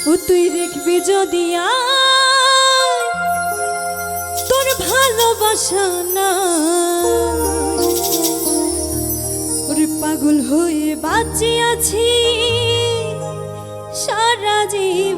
ও তুই দেখবি যদি তোর ভালোবাসা না ওরে পাগল হয়ে বাঁচিয়াছি সারা জীবনটা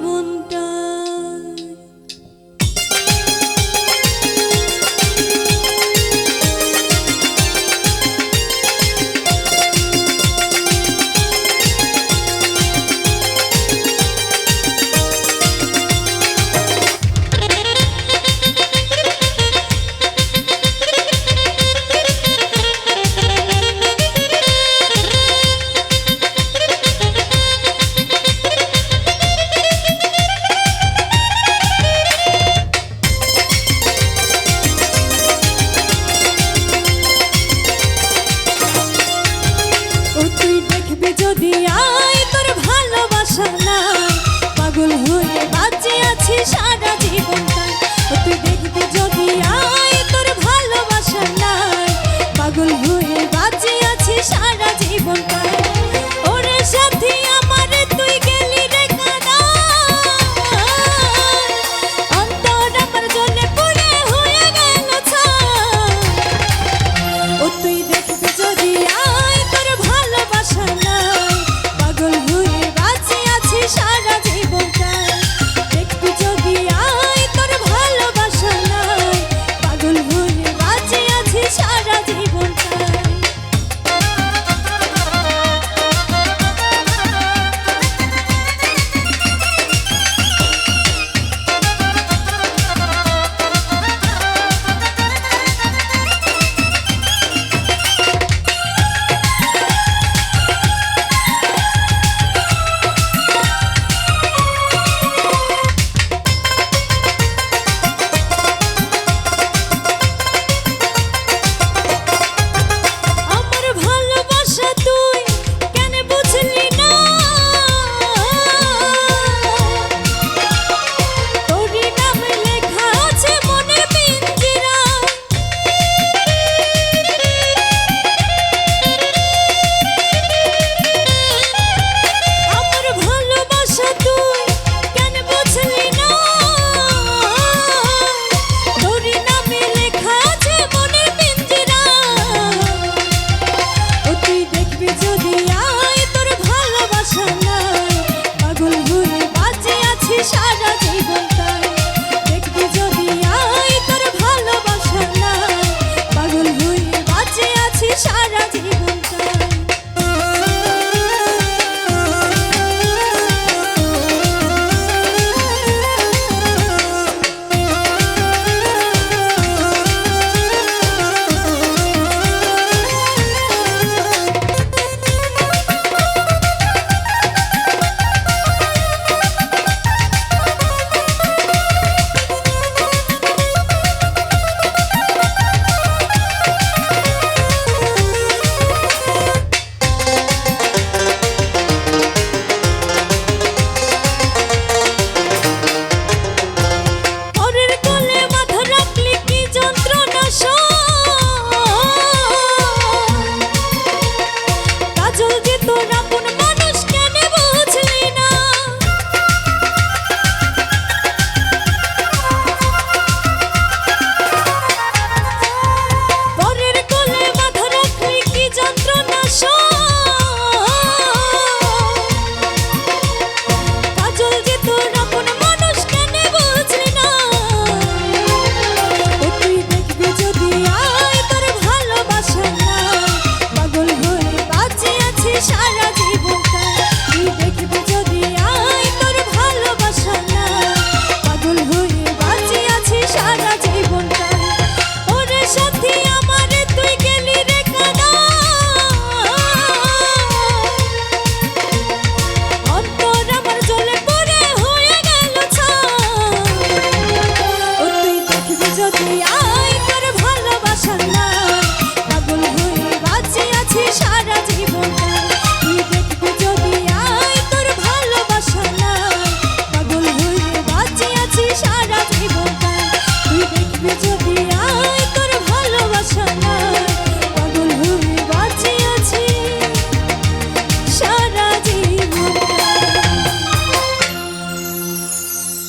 যদি আয় তোর ভালোবাসা না পাগল হয়ে যদি